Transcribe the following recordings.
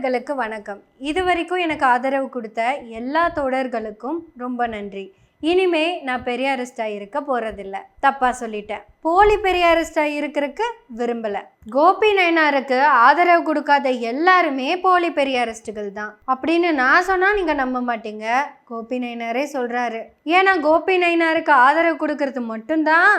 தோழர்களுக்கு வணக்கம். இது வரைக்கும் எனக்கு ஆதரவு கொடுத்த எல்லா தோழர்களுக்கும் ரொம்ப நன்றி. இனிமே நான் பெரியாரிஸ்டாக இருக்க போகிறதில்ல தப்பாக சொல்லிட்டேன். போலி பெரியாரிஸ்டாக இருக்கிறதுக்கு விரும்பலை. கோபி நயனாருக்கு ஆதரவு கொடுக்காத எல்லாருமே போலி பெரியாரிஸ்டுகள் தான். அப்படின்னு நான் சொன்னால் நீங்கள் நம்ப மாட்டீங்க. கோபி நயனாரே சொல்கிறாரு ஏன்னா கோபி நயனாருக்கு ஆதரவு கொடுக்கறது மட்டும்தான்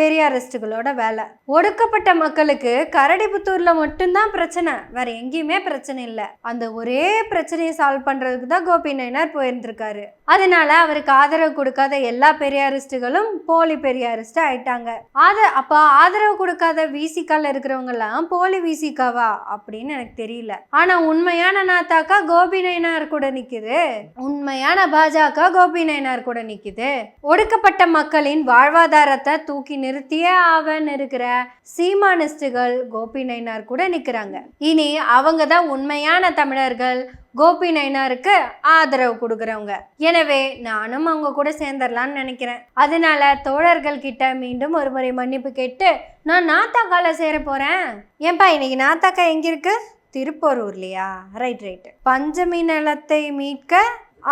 பெரியாரிஸ்டுகளோட வேலை. ஒடுக்கப்பட்ட மக்களுக்கு கரடிபுத்தூர்ல மட்டும்தான் பிரச்சனை. வேற எங்கேயுமே பிரச்சனை இல்லை. அந்த ஒரே பிரச்சனையை சால்வ் பண்றதுக்கு தான் கோபி நயனார் போயிருந்திருக்காரு. அதனால அவருக்கு ஆதரவு கொடுக்காத எல்லா பெரியாரிஸ்டுகளும் போலி பெரியாரிஸ்ட் ஆயிட்டாங்க. ஆத அப்ப ஆதரவு கொடுக்காத விசிகால இருக்கிறவங்க எல்லாம் போலி விசிகாவா அப்படின்னு எனக்கு தெரியல. ஆனா உண்மையான நாத்தாக்கா கோபி நயனார் கூட நிக்குது. உண்மையான பாஜக கோபி நயனார் கூட நிக்குது. ஒடுக்கப்பட்ட மக்களின் வாழ்வாதாரத்தை தூக்கி நிறுத்தியே ஆவன் இருக்கிற சீமானிஸ்டுகள் கோபி நயனார் கூட நிற்கிறாங்க இனி அவங்க தான் உண்மையான தமிழர்கள். கோபி நயனாருக்கு ஆதரவு கொடுக்குறவங்க. எனவே நானும் அவங்க கூட சேர்ந்துடலான்னு நினைக்கிறேன். அதனால தோழர்கள் கிட்ட மீண்டும் ஒரு முறை மன்னிப்பு கேட்டு நான் நாத்தாக்கால சேர போறேன். ஏன்பா இன்னைக்கு நாத்தாக்கா எங்க இருக்கு திருப்பரூர்லையா. Right right. பஞ்சமி நிலத்தை மீட்க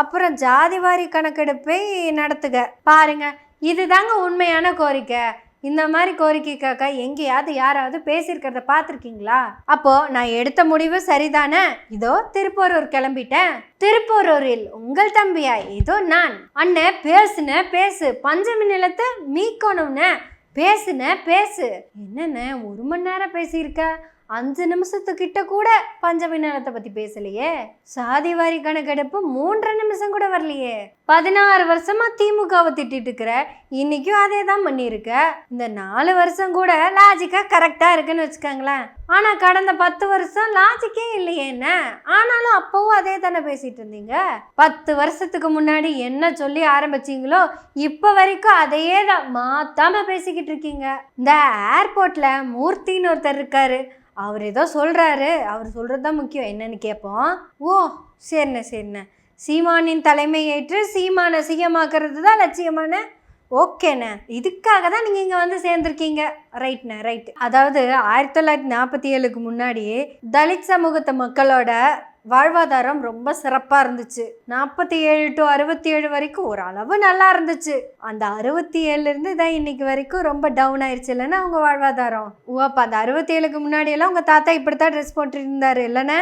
அப்புறம் ஜாதிவாரி கணக்கெடுப்பை நடத்துக. பாருங்க இதுதாங்க உண்மையான கோரிக்கை. இந்த மாதிரி கோரிக்கைக்காக எங்கேயாவது யாராவது பேசியிருக்கிறத பார்த்துருக்கீங்களா? அப்போ நான் எடுத்த முடிவு சரிதானே? இதோ திருப்போரூர் கிளம்பிட்டேன். திருப்போரூரில் உங்கள் தம்பியா? இதோ நான். அண்ணே பேசுன பேசு. பஞ்சமி நிலத்தை மீக்கணும்னு பேசுன பேசு. என்னண்ணே ஒரு மணி நேரம் பேசியிருக்க? அஞ்சு நிமிஷத்துக்கிட்ட கூட பஞ்சமி நிலத்தை பத்தி பேசலையே? சாதி வாரி கணக்கெடுப்பு மூன்றரை நிமிஷம் கூட வரலையே. பதினாறு வருஷமா திமுகவை திட்டிட்டு இருக்கிற இன்னைக்கும் அதே தான் பண்ணியிருக்க. இந்த நாலு வருஷம் கூட லாஜிக்கா கரெக்டா இருக்குன்னு வச்சுக்கோங்களேன். ஆனா கடந்த பத்து வருஷம் லாஜிக்கே இல்லையே என்ன? ஆனாலும் அப்பவும் அதே தானே பேசிட்டு இருந்தீங்க? பத்து வருஷத்துக்கு முன்னாடி என்ன சொல்லி ஆரம்பிச்சீங்களோ இப்போ வரைக்கும் அதையே தான் மாத்தாம பேசிக்கிட்டு இருக்கீங்க. இந்த ஏர்போர்ட்ல மூர்த்தின்னு ஒருத்தர் இருக்காரு. அவர் ஏதோ சொல்கிறாரு அவர் சொல்கிறது தான் முக்கியம். என்னன்னு கேட்போம் ஓ சரிண்ணே சரிண்ணே. சீமானின் தலைமை ஏற்று சீமானை சிஎமாக்குறது தான் லட்சியமான ஓகேண்ணே. இதுக்காக தான் நீங்கள் இங்கே வந்து சேர்ந்துருக்கீங்க. ரைட்ண்ணே ரைட் அதாவது ஆயிரத்தி தொள்ளாயிரத்தி நாற்பத்தி ஏழுக்கு முன்னாடி தலித் சமூகத்து மக்களோட வாழ்வாதாரம் ரொம்ப சிறப்பாக இருந்துச்சு. நாற்பத்தி ஏழு டு அறுபத்தி ஏழு வரைக்கும் ஓரளவு நல்லா இருந்துச்சு. அந்த அறுபத்தி ஏழுலேருந்து தான் இன்னைக்கு வரைக்கும் ரொம்ப டவுன் ஆயிடுச்சு இல்லைன்னா அவங்க வாழ்வாதாரம். ஓ அப்போ அந்த அறுபத்தி ஏழுக்கு முன்னாடியெல்லாம் உங்கள் தாத்தா இப்படி தான் ட்ரெஸ் போட்டு இருந்தாரு இல்லைண்ணே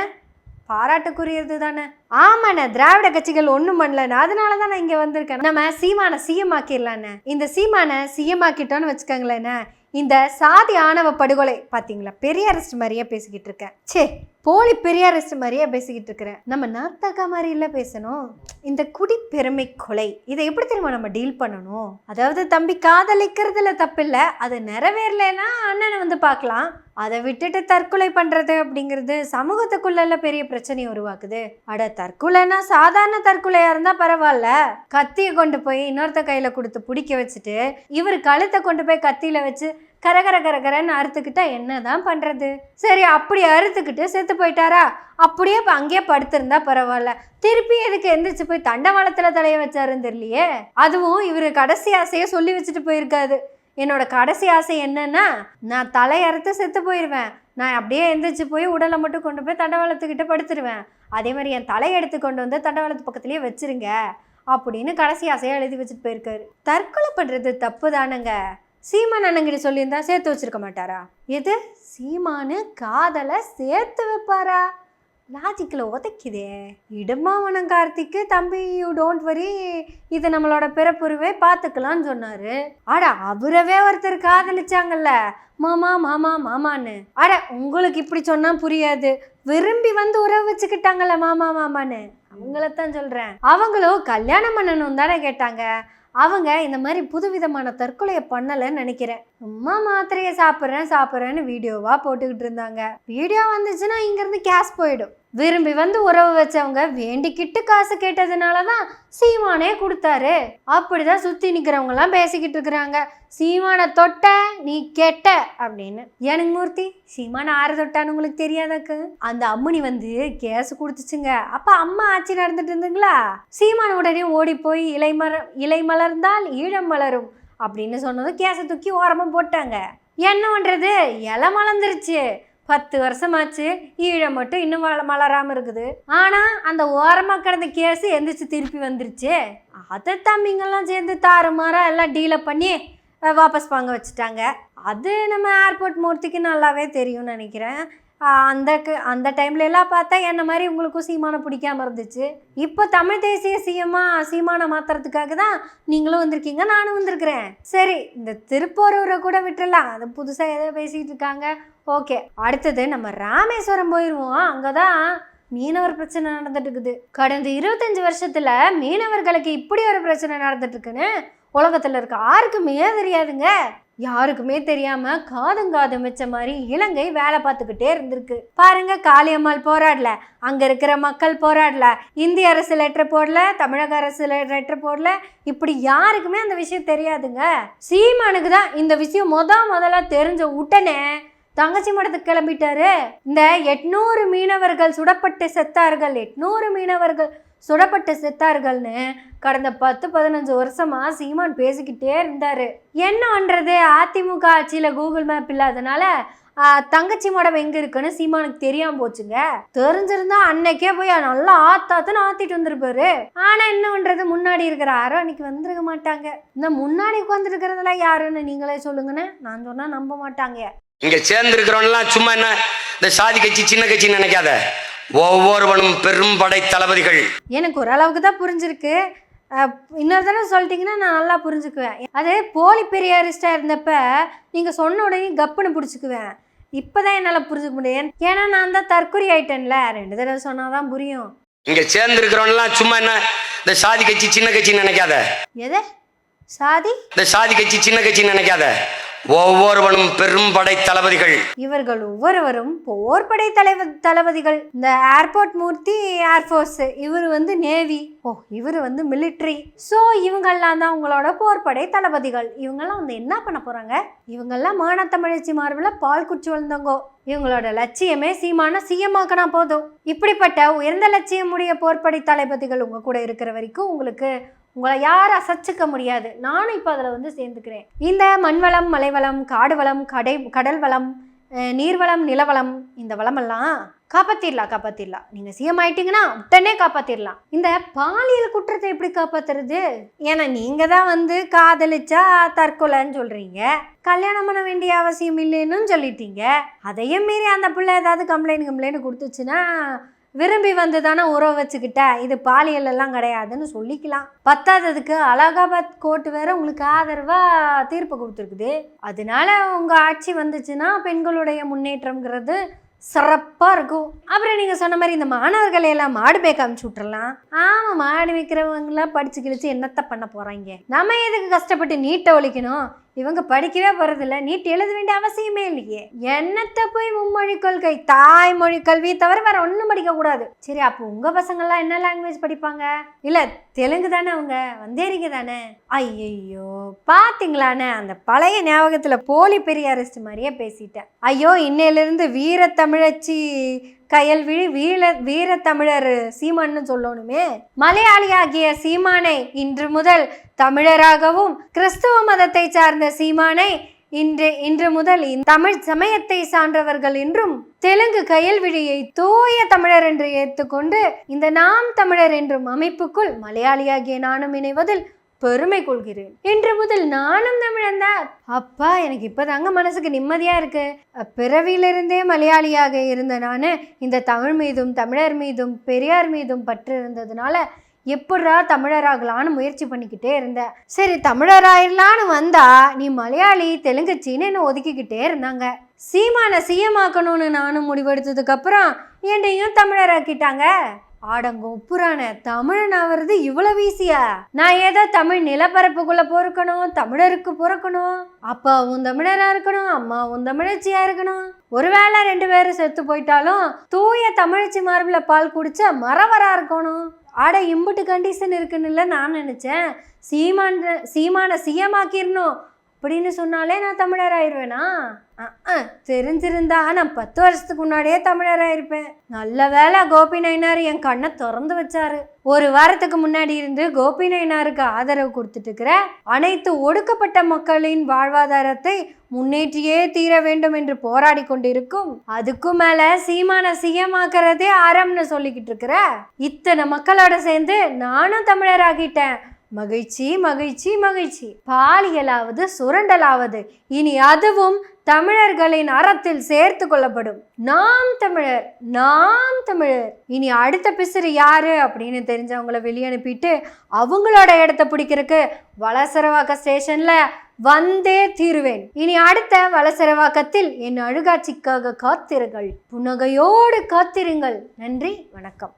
பாராட்டுக்குரியது தானே. ஆமாண்ணே திராவிட கட்சிகள் ஒன்றும் பண்ணலண்ணே. அதனால தான் நான் இங்கே வந்திருக்கேன். நம்ம சீமானை சிஎம் ஆக்கிடலாண்ணே. இந்த சீமானை சிஎம் ஆக்கிட்டோன்னு வச்சுக்கோங்களேண்ணே. இந்த சாதி ஆணவ படுகொலை பார்த்தீங்களா பெரிய அரசு மாதிரியே பேசிக்கிட்டு இருக்கேன். சே போலி பெரியாரிஸ்ட் மாதிரியே பேசிக்கிட்டு இருக்கிறேன். நம்ம நாத்தாக்கா மாதிரி இல்லை பேசணும். இந்த குடி பெருமை கொலை இதை எப்படி தெரியுமா நம்ம டீல் பண்ணணும்? அதாவது தம்பி காதலிக்கிறதுல தப்பில்லை அது நிறைவேறலைன்னா அண்ணனை வந்து பார்க்கலாம். அதை விட்டுட்டு தற்கொலை பண்ணுறது அப்படிங்கிறது சமூகத்துக்குள்ள பெரிய பிரச்சனையை உருவாக்குது. அட தற்கொலைனா சாதாரண தற்கொலையாக இருந்தால் பரவாயில்ல. கத்தியை கொண்டு போய் இன்னொருத்த கையில் கொடுத்து பிடிக்க வச்சுட்டு இவர் கழுத்தை கொண்டு போய் கத்தியில் வச்சு கரகர கரகரன்னு அறுத்துக்கிட்டா என்னதான் பண்ணுறது சரி அப்படி அறுத்துக்கிட்டு செத்து போயிட்டாரா? அப்படியே இப்போ அங்கேயே படுத்திருந்தா பரவாயில்ல. திருப்பி எதுக்கு எந்திரிச்சு போய் தண்டவாளத்தில் தலைய வச்சாருன்னு தெரியலையே? அதுவும் இவர் கடைசி ஆசையை சொல்லி வச்சுட்டு போயிருக்காது என்னோட கடைசி ஆசை என்னன்னா நான் தலையறுத்து செத்து போயிடுவேன் நான் அப்படியே எந்திரிச்சு போய் உடலை மட்டும் கொண்டு போய் தண்டவாளத்துக்கிட்ட படுத்துருவேன். அதே மாதிரி என் தலையை எடுத்து கொண்டு வந்து தண்டவாளத்து பக்கத்துலேயே வச்சிருங்க. அப்படின்னு கடைசி ஆசையாக எழுதி வச்சுட்டு போயிருக்காரு. தற்கொலை பண்ணுறது தப்பு தானுங்க. சீமான் அண்ணங்கிட்ட சொல்லியிருந்தா சேர்த்து வச்சிருக்க மாட்டாரா? எது? சீமானு காதலை சேர்த்து வைப்பாரா? லாஜிக்கில் உதைக்குதே. இடுமாவனம் கார்த்திக்கு தம்பி யூ டோன்ட் வரி இது நம்மளோட பிறப்புருவே பார்த்துக்கலான்னு சொன்னார். ஆட அவரவே ஒருத்தர் காதலிச்சாங்கல்ல. மாமா மாமா மாமான்னு. அட உங்களுக்கு இப்படி சொன்னால் புரியாது. விரும்பி வந்து உறவு வச்சுக்கிட்டாங்கல்ல மாமா மாமான்னு. அவங்களத்தான் சொல்கிறேன் அவங்களும் கல்யாணம் பண்ணணும் தானே கேட்டாங்க. அவங்க இந்த மாதிரி புதுவிதமான தற்கொலையை பண்ணலைன்னு நினைக்கிறேன். சும்மா மாத்திரையை சாப்பிட்றேன் சாப்பிட்றேன்னு வீடியோவாக போட்டுக்கிட்டு இருந்தாங்க. வீடியோ வந்துச்சுன்னா இங்கேருந்து கேஸ் போயிடும். விரும்பி வந்து உறவு வச்சவங்க வேண்டிக்கிட்டு காசு கேட்டதுனால தான் சீமானே கொடுத்தாரு. அப்படிதான் சுற்றி நிற்கிறவங்கலாம் பேசிக்கிட்டு இருக்கிறாங்க. சீமானை தொட்ட நீ கெட்ட அப்படின்னு. எனக்கு மூர்த்தி? சீமான ஆறு தொட்டான்னு உங்களுக்கு தெரியாதாக்கு? அந்த அம்முனி வந்து கேஸ் கொடுத்துச்சுங்க. அப்ப அம்மா ஆட்சி நடந்துட்டு இருந்துங்களா? சீமான உடனே ஓடி போய் இலை மலர் இலை மலர்ந்தால் ஈழம் மலரும் அப்படின்னு சொன்னதும் கேஸை தூக்கி ஓரமாக போட்டாங்க. என்ன பண்ணுறது இலை மலர்ந்துருச்சு. பத்து வருஷமாச்சு ஈழம் மட்டும் இன்னும் வள மலராமல் இருக்குது. ஆனால் அந்த ஓரமாக கிடந்த கேஸு எந்திரிச்சு திருப்பி வந்துருச்சு. அதை தம்பிங்கெல்லாம் சேர்ந்து தாறுமாறாக எல்லாம் டீலை பண்ணி வாபஸ் வாங்க வச்சுட்டாங்க. அது நம்ம ஏர்போர்ட் மூர்த்திக்கு நல்லாவே தெரியும்னு நினைக்கிறேன். அந்த அந்த டைம்ல எல்லாம் பார்த்தா என்ன மாதிரி உங்களுக்கும் சீமானை பிடிக்காம இருந்துச்சு. இப்போ தமிழ் தேசிய சீமா சீமானை மாத்துறதுக்காக தான் நீங்களும் வந்திருக்கீங்க நானும் வந்திருக்கிறேன். சரி இந்த திருப்போரூரை கூட விட்டுறலாம். அது புதுசாக ஏதோ பேசிகிட்டு இருக்காங்க. ஓகே அடுத்தது நம்ம ராமேஸ்வரம் போயிடுவோம் அங்கே தான் மீனவர் பிரச்சனை நடந்துட்டு இருக்குது கடந்த இருபத்தஞ்சு வருஷத்தில் மீனவர்களுக்கு இப்படி ஒரு பிரச்சனை நடந்துட்டு இருக்குன்னு உலகத்தில் இருக்க யாருக்குமே தெரியாதுங்க. யாருக்குமே தெரியாம காதுங்காதம் வச்ச மாதிரி இலங்கை வேலை பார்த்துக்கிட்டே இருந்திருக்கு. பாருங்க காளியம்மாள் போராடல. அங்க இருக்கிற மக்கள் போராடல. இந்திய அரசு லெட்டர் போடல தமிழக அரசு லெட்டர் போடல. இப்படி யாருக்குமே அந்த விஷயம் தெரியாதுங்க. சீமானுக்கு தான் இந்த விஷயம் முத முதல்ல தெரிஞ்ச உடனே தங்கச்சி மடத்துக்கு கிளம்பிட்டாரு. இந்த எட்நூறு மீனவர்கள் சுடப்பட்டு செத்தார்கள். எட்நூறு மீனவர்கள் சுடப்பட்டு செத்தார்கள்னு கடந்த பத்து பதினஞ்சு வருஷமா சீமான் பேசிக்கிட்டே இருந்தாரு. என்னன்றது அதிமுக ஆட்சியில கூகுள் மேப் இல்லாதனால தங்கச்சி மடம் எங்க இருக்குன்னு சீமானுக்கு தெரியாம போச்சுங்க. தெரிஞ்சிருந்தா அன்னைக்கே போய் நல்லா ஆத்தாத்துன்னு ஆத்திட்டு வந்திருப்பாரு. ஆனா என்னன்றது முன்னாடி இருக்கிற யாரும் அன்னைக்கு வந்திருக்க மாட்டாங்க. இந்த முன்னாடி உட்காந்துருக்கிறதுலாம் யாருன்னு நீங்களே சொல்லுங்கன்னு நான் சொன்னா நம்ப மாட்டாங்க. இங்க சேர்ந்து இருக்கிறவன்லாம் சும்மா என்ன? இந்த சாதி கட்சி சின்ன கட்சின்னு நினைக்காத. ஒவ்வொருவனும் பெரும் படை தளபதிகள். எனக்கு ஓரளவுக்கு தான் புரிஞ்சிருக்கு. இன்னொரு தடவை சொல்லிட்டீங்கன்னா நான் நல்லா புரிஞ்சுக்குவேன். அது போலி பெரியாரிஸ்டாக இருந்தப்ப நீங்கள் சொன்ன உடனே கப்புன்னு பிடிச்சிக்குவேன். இப்போ தான் என்னால் புரிஞ்சுக்க முடியும். ஏன்னா நான் தான் தற்கொலை ஆயிட்டேன்ல. ரெண்டு தடவை சொன்னால் தான் புரியும். இங்க சேர்ந்து இருக்கிறவன்லாம் சும்மா என்ன? இந்த சாதி கட்சி சின்ன கட்சின்னு நினைக்காத. எது? சாதி? இந்த சாதி கட்சி சின்ன கட்சின்னு நினைக்காத. ஒவ்வொருவனும் பெரும் படை தளபதிகள். இவர்கள் ஒவ்வொருவரும் போர் படை தலைவ தளபதிகள். இந்த ஏர்போர்ட் மூர்த்தி ஏர்ஃபோர்ஸ் இவர் வந்து நேவி ஓ இவர் வந்து மிலிட்ரி ஸோ இவங்கெல்லாம் தான் உங்களோட போர்படை தளபதிகள். இவங்கெல்லாம் வந்து என்ன பண்ண போகிறாங்க இவங்கெல்லாம் மானத்தமிழச்சி மார்பில் பால் குச்சி வளர்ந்தவங்கோ. இவங்களோட லட்சியமே சீமான சிஎம்மாக்கினா போதும். இப்படிப்பட்ட உயர்ந்த லட்சியமுடைய போர்படை தளபதிகள் உங்கள் கூட இருக்கிற வரைக்கும் உங்களுக்கு உங்களை யாரும் அசைச்சிக்க முடியாது. நானும் இப்போ அதில் வந்து சேர்ந்துக்கிறேன். இந்த மண்வளம் மலைவளம் காடு வளம் கடை கடல் வளம் நீர்வளம் நிலவளம் இந்த வளமெல்லாம் காப்பாத்திடலாம் காப்பாத்திடலாம் நீங்க சிஎம் ஆயிட்டீங்கன்னா உடனே காப்பாத்திடலாம் இந்த பாலியல் குற்றத்தை எப்படி காப்பாத்துறது? ஏன்னா நீங்க தான் வந்து காதலிச்சா தற்கொலைன்னு சொல்றீங்க. கல்யாணம் பண்ண வேண்டிய அவசியம் இல்லைன்னு சொல்லிட்டீங்க. அதையும் மீறி அந்த பிள்ளை ஏதாவது கம்ப்ளைண்ட் கம்ப்ளைண்ட் கொடுத்துச்சுன்னா விரும்பி வந்து தானே உறவு வச்சுக்கிட்ட? இது பாலியல் எல்லாம் கிடையாதுன்னு சொல்லிக்கலாம். பத்தாததுக்கு அலகாபாத் கோர்ட் வேற உங்களுக்கு ஆதரவா தீர்ப்பு கொடுத்துருக்குது. அதனால உங்க ஆட்சி வந்துச்சுன்னா பெண்களுடைய முன்னேற்றம்ங்கிறது சிறப்பாக இருக்கும். அப்புறம் நீங்கள் சொன்ன மாதிரி இந்த மாணவர்களை எல்லாம் மாடு மேய்க்க அமுச்சு விட்டுறலாம். ஆமாம் மாடு வைக்கிறவங்களாம் படிச்சு கிழிச்சு என்னத்த பண்ண போகிறாங்க நம்ம எதுக்கு கஷ்டப்பட்டு நீட்டை ஒழிக்கணும்? இவங்க படிக்கவே போகிறதில்ல நீட் எழுத வேண்டிய அவசியமே இல்லையே. என்னத்தை போய் மும்மொழி கொள்கை? தாய்மொழி கல்வி தவிர வேற ஒன்றும் படிக்கக்கூடாது சரி அப்போ உங்கள் பசங்கள்லாம் என்ன லாங்குவேஜ் படிப்பாங்க? இல்லை தெலுங்கு தானே அவங்க? வந்தேரிக்க தானே? ஐயையோ பாத்தீங்களாண்ணே அந்த பழைய ஞாபகத்தில் போலி பெரியாரிஸ்ட் மாதிரியே பேசிட்டேன். ஐயோ இன்னையிலிருந்து வீர தமிழச்சி கயல்விழி வீர வீரத்தமிழர் சீமான்னு சொல்லணுமே. மலையாளியாகிய சீமானை இன்று முதல் தமிழராகவும் கிறிஸ்துவ மதத்தை சார்ந்த சீமானை இன்று இன்று முதல் தமிழ் சமயத்தை சான்றவர்கள் என்றும் தெலுங்கு கயல்விழியை தூய தமிழர் என்று ஏற்றுக்கொண்டு இந்த நாம் தமிழர் என்றும் அமைப்புக்குள் மலையாளியாகிய நானும் இணைவதில் பெருமை கொள்கிறேன். இன்று முதல் நானும் தமிழன் தான். அப்பா எனக்கு இப்போதாங்க மனசுக்கு நிம்மதியாக இருக்கு. பிறவியிலிருந்தே மலையாளியாக இருந்த நான் இந்த தமிழ் மீதும் தமிழர் மீதும் பெரியார் மீதும் பற்று இருந்ததுனால எப்படா தமிழராகலான்னு முயற்சி பண்ணிக்கிட்டே இருந்தேன். சரி தமிழராயிரலான்னு வந்தா நீ மலையாளி தெலுங்குச்சின்னு என்ன ஒதுக்கிக்கிட்டே இருந்தாங்க. சீமான சீயமாக்கணும்னு நானும் முடிவெடுத்ததுக்கு அப்புறம் என்னையும் தமிழராக்கிட்டாங்க. ஆடங்கும் புராண தமிழன் ஆவறது இவ்வளவு ஈஸியா? நான் ஏதோ தமிழ் நிலப்பரப்புக்குள்ள பொறுக்கணும் தமிழருக்கு பிறக்கணும். அப்பாவும் தமிழரா இருக்கணும் அம்மாவும் தமிழச்சியா இருக்கணும். ஒருவேளை ரெண்டு பேரும் செத்து போயிட்டாலும் தூய தமிழச்சி மார்பில் பால் குடிச்ச மரவரா இருக்கணும். ஆட இம்புட்டு கண்டிஷன் இருக்குன்னு நான் நினைச்சேன். சீமான சீமான சிஎமாக்கிடணும் அப்படின்னு சொன்னாலே நான் தமிழர் ஆயிடுவேனா ஆ தெரிஞ்சிருந்தா நான் பத்து வருஷத்துக்கு முன்னாடியே தமிழர் ஆயிருப்பேன் நல்ல வேளை கோபி நயினார் என் கண்ணை திறந்து வச்சாரு. ஒரு வாரத்துக்கு முன்னாடி இருந்து கோபி நயினாருக்கு ஆதரவு கொடுத்துட்டு இருக்கிற அனைத்து ஒடுக்கப்பட்ட மக்களின் வாழ்வாதாரத்தை முன்னேற்றியே தீர வேண்டும் என்று போராடி கொண்டிருக்கும் அதுக்கும் மேல சீமான சிஎமாக்குறதே அறம்னு சொல்லிக்கிட்டு இருக்கிற இத்தனை மக்களோட சேர்ந்து நானும் தமிழர் ஆகிட்டேன் மகிழ்ச்சி மகிழ்ச்சி மகிழ்ச்சி. பாலியலாவது சுரண்டலாவது. இனி அதுவும் தமிழர்களின் அறத்தில் சேர்த்து கொள்ளப்படும். நாம் தமிழர் நாம் தமிழர். இனி அடுத்த பிசிறு யாரு அப்படின்னு தெரிஞ்சவங்கள வெளியனுப்பிட்டு அவங்களோட இடத்த பிடிக்கிறதுக்கு வளசரவாக்க ஸ்டேஷன்ல வந்தே தீருவேன். இனி அடுத்த வளசரவாக்கத்தில் என் அழுகாட்சிக்காக காத்திருங்கள். புன்னகையோடு காத்திருங்கள். நன்றி வணக்கம்.